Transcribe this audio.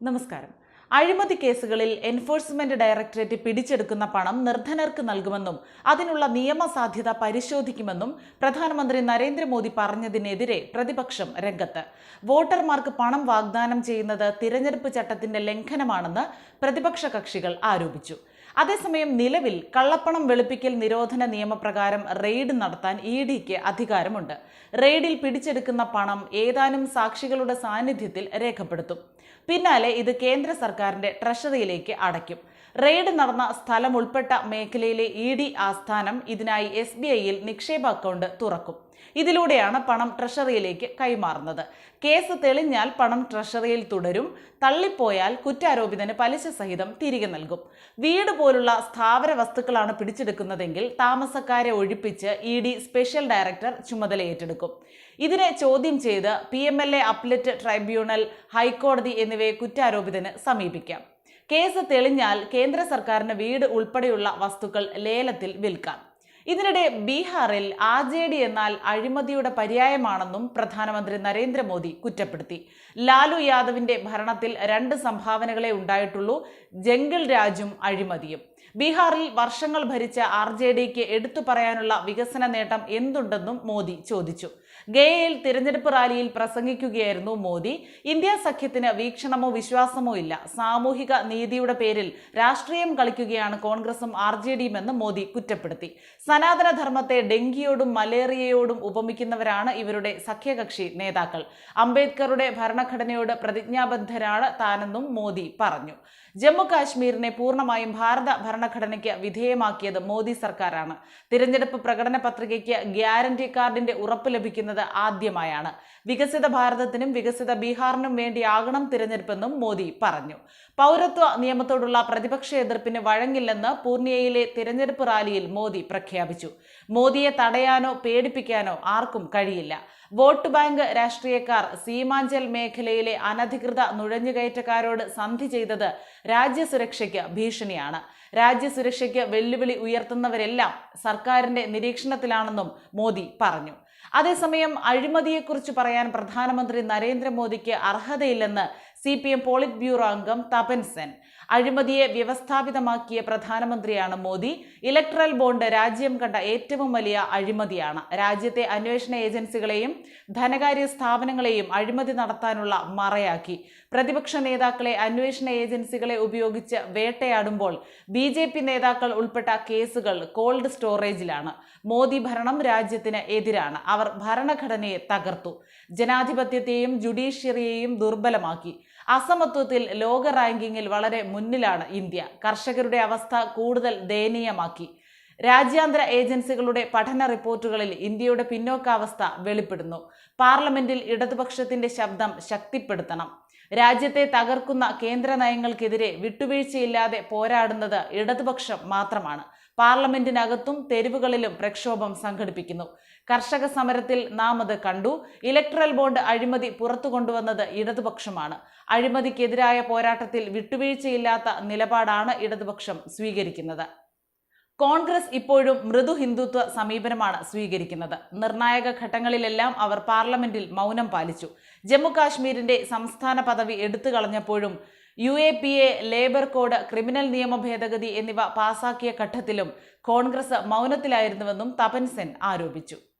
നമസ്കാരം. അഴിമതി കേസുകളിൽ എൻഫോഴ്സ്മെന്റ് ഡയറക്ടറേറ്റ് പിടിച്ചെടുക്കുന്ന പണം നിർധനർക്ക് നൽകുമെന്നും അതിനുള്ള നിയമസാധ്യത പരിശോധിക്കുമെന്നും പ്രധാനമന്ത്രി നരേന്ദ്രമോദി പറഞ്ഞതിനെതിരെ പ്രതിപക്ഷം രംഗത്ത്. വോട്ടർമാർക്ക് പണം വാഗ്ദാനം ചെയ്യുന്നത് തിരഞ്ഞെടുപ്പ് ചട്ടത്തിന്റെ ലംഘനമാണെന്ന് പ്രതിപക്ഷ കക്ഷികൾ ആരോപിച്ചു. അതേസമയം നിലവിൽ കള്ളപ്പണം വെളുപ്പിക്കൽ നിരോധന നിയമപ്രകാരം റെയ്ഡ് നടത്താൻ ഇ ഡിക്ക് അധികാരമുണ്ട്. റെയ്ഡിൽ പിടിച്ചെടുക്കുന്ന പണം ഏതാനും സാക്ഷികളുടെ സാന്നിധ്യത്തിൽ രേഖപ്പെടുത്തും. പിന്നാലെ ഇത് കേന്ദ്ര സർക്കാരിന്റെ ട്രഷറിയിലേക്ക് അടയ്ക്കും. റെയ്ഡ് നടന്ന സ്ഥലം ഉൾപ്പെട്ട മേഖലയിലെ ഇ ഡി ആസ്ഥാനം ഇതിനായി എസ് ബി ഐയിൽ നിക്ഷേപ അക്കൗണ്ട് തുറക്കും. ഇതിലൂടെയാണ് പണം ട്രഷറിയിലേക്ക് കൈമാറുന്നത്. കേസ് തെളിഞ്ഞാൽ പണം ട്രഷറിയിൽ തുടരും. തള്ളിപ്പോയാൽ കുറ്റാരോപിതന് പലിശ സഹിതം തിരികെ നൽകും. വീട് പോലുള്ള സ്ഥാവര വസ്തുക്കളാണ് പിടിച്ചെടുക്കുന്നതെങ്കിൽ താമസക്കാരെ ഒഴിപ്പിച്ച് ഇ ഡി സ്പെഷ്യൽ ഡയറക്ടർ ചുമതല ഏറ്റെടുക്കും. ഇതിനെ ചോദ്യം ചെയ്ത് P M L A appellate tribunal ഹൈക്കോടതി എന്നിവയെ കുറ്റാരോപിതന് സമീപിക്കാം. കേസ് തെളിഞ്ഞാൽ കേന്ദ്ര സർക്കാരിന് വീട് ഉൾപ്പെടെയുള്ള വസ്തുക്കൾ ലേലത്തിൽ വിൽക്കാം. ഇതിനിടെ ബീഹാറിൽ ആർ ജെ ഡി എന്നാൽ അഴിമതിയുടെ പര്യായമാണെന്നും പ്രധാനമന്ത്രി നരേന്ദ്രമോദി കുറ്റപ്പെടുത്തി. ലാലു യാദവിന്റെ ഭരണത്തിൽ രണ്ട് സംഭാവനകളെ ഉണ്ടായിട്ടുള്ളൂ ജംഗിൾ രാജും അഴിമതിയും. ബീഹാറിൽ വർഷങ്ങൾ ഭരിച്ച ആർ ജെ ഡിക്ക് എടുത്തു പറയാനുള്ള വികസന നേട്ടം എന്തുണ്ടെന്നും മോദി ചോദിച്ചു. ഗയയിൽ തിരഞ്ഞെടുപ്പ് റാലിയിൽ പ്രസംഗിക്കുകയായിരുന്നു മോദി. ഇന്ത്യ സഖ്യത്തിന് വീക്ഷണമോ വിശ്വാസമോ ഇല്ല. സാമൂഹിക നീതിയുടെ പേരിൽ രാഷ്ട്രീയം കളിക്കുകയാണ് കോൺഗ്രസും ആർ ജെ ഡിയും എന്ന് മോദി കുറ്റപ്പെടുത്തി. സനാതനധർമ്മത്തെ ഡെങ്കിയോടും മലേറിയയോടും ഉപമിക്കുന്നവരാണ് ഇവരുടെ സഖ്യകക്ഷി നേതാക്കൾ. അംബേദ്കറുടെ ഭരണഘടനയോട് പ്രതിജ്ഞാബദ്ധരാണ് താനെന്നും മോദി പറഞ്ഞു. ജമ്മു കാശ്മീരിനെ പൂർണമായും ഭാരത ഭരണഘടനയ്ക്ക് വിധേയമാക്കിയത് മോദി സർക്കാരാണ്. തിരഞ്ഞെടുപ്പ് പ്രകടന പത്രികയ്ക്ക് ഗ്യാരണ്ടി കാർഡിന്റെ ഉറപ്പ് ലഭിക്കുന്നത് ആദ്യമായാണ്. വികസിത ഭാരതത്തിനും വികസിത ബീഹാറിനും വേണ്ടിയാകണം തിരഞ്ഞെടുപ്പെന്നും മോദി പറഞ്ഞു. പൗരത്വ നിയമത്തോടുള്ള പ്രതിപക്ഷ എതിർപ്പിന് വഴങ്ങില്ലെന്ന് പൂർണിയയിലെ തിരഞ്ഞെടുപ്പ് റാലിയിൽ മോദി പ്രഖ്യാപിച്ചു. മോദിയെ തടയാനോ പേടിപ്പിക്കാനോ ആർക്കും കഴിയില്ല. വോട്ട് ബാങ്ക് രാഷ്ട്രീയക്കാർ സീമാഞ്ചൽ മേഖലയിലെ അനധികൃത നുഴഞ്ഞുകയറ്റക്കാരോട് സന്ധി ചെയ്തത് രാജ്യസുരക്ഷയ്ക്ക് ഭീഷണിയാണ്. രാജ്യസുരക്ഷയ്ക്ക് വെല്ലുവിളി ഉയർത്തുന്നവരെല്ലാം സർക്കാരിന്റെ നിരീക്ഷണത്തിലാണെന്നും മോദി പറഞ്ഞു. അതേസമയം അഴിമതിയെക്കുറിച്ച് പറയാൻ പ്രധാനമന്ത്രി നരേന്ദ്രമോദിക്ക് അർഹതയില്ലെന്ന് C P M polit bureau അംഗം തപൻ സെൻ. അഴിമതിയെ വ്യവസ്ഥാപിതമാക്കിയ പ്രധാനമന്ത്രിയാണ് മോദി. ഇലക്ട്രൽ ബോണ്ട് രാജ്യം കണ്ട ഏറ്റവും വലിയ അഴിമതിയാണ്. രാജ്യത്തെ അന്വേഷണ ഏജൻസികളെയും ധനകാര്യ സ്ഥാപനങ്ങളെയും അഴിമതി നടത്താനുള്ള മറയാക്കി. പ്രതിപക്ഷ നേതാക്കളെ അന്വേഷണ ഏജൻസികളെ ഉപയോഗിച്ച് വേട്ടയാടുമ്പോൾ ബി ജെ പി നേതാക്കൾ ഉൾപ്പെട്ട കേസുകൾ കോൾഡ് സ്റ്റോറേജിലാണ്. മോദി ഭരണം രാജ്യത്തിന് എതിരാണ്. അവർ ഭരണഘടനയെ തകർത്തു. ജനാധിപത്യത്തെയും ജുഡീഷ്യറിയെയും ദുർബലമാക്കി. അസമത്വത്തിൽ ലോക റാങ്കിങ്ങിൽ വളരെ മുന്നിലാണ് ഇന്ത്യ. കർഷകരുടെ അവസ്ഥ കൂടുതൽ ദയനീയമാക്കി. രാജ്യാന്തര ഏജൻസികളുടെ പഠന റിപ്പോർട്ടുകളിൽ ഇന്ത്യയുടെ പിന്നോക്കാവസ്ഥ വെളിപ്പെടുന്നു. പാർലമെന്റിൽ ഇടതുപക്ഷത്തിന്റെ ശബ്ദം ശക്തിപ്പെടുത്തണം. രാജ്യത്തെ തകർക്കുന്ന കേന്ദ്ര നയങ്ങൾക്കെതിരെ വിട്ടുവീഴ്ചയില്ലാതെ പോരാടുന്നത് ഇടതുപക്ഷം മാത്രമാണ്. പാർലമെന്റിനകത്തും തെരുവുകളിലും പ്രക്ഷോഭം സംഘടിപ്പിക്കുന്നു. കർഷക സമരത്തിൽ നാം അത് കണ്ടു. ഇലക്ട്രൽ ബോണ്ട് അഴിമതി പുറത്തു കൊണ്ടുവന്നത് ഇടതുപക്ഷമാണ്. അഴിമതിക്കെതിരായ പോരാട്ടത്തിൽ വിട്ടുവീഴ്ചയില്ലാത്ത നിലപാടാണ് ഇടതുപക്ഷം സ്വീകരിക്കുന്നത്. കോൺഗ്രസ് ഇപ്പോഴും മൃദു ഹിന്ദുത്വ സമീപനമാണ് സ്വീകരിക്കുന്നത്. നിർണായക ഘട്ടങ്ങളിലെല്ലാം അവർ പാർലമെന്റിൽ മൗനം പാലിച്ചു. ജമ്മു കാശ്മീരിന്റെ സംസ്ഥാന പദവി എടുത്തു കളഞ്ഞപ്പോഴും U A P A labour code criminal നിയമ ഭേദഗതി എന്നിവ പാസാക്കിയ ഘട്ടത്തിലും കോൺഗ്രസ് മൗനത്തിലായിരുന്നുവെന്നും തപൻ സെൻ ആരോപിച്ചു.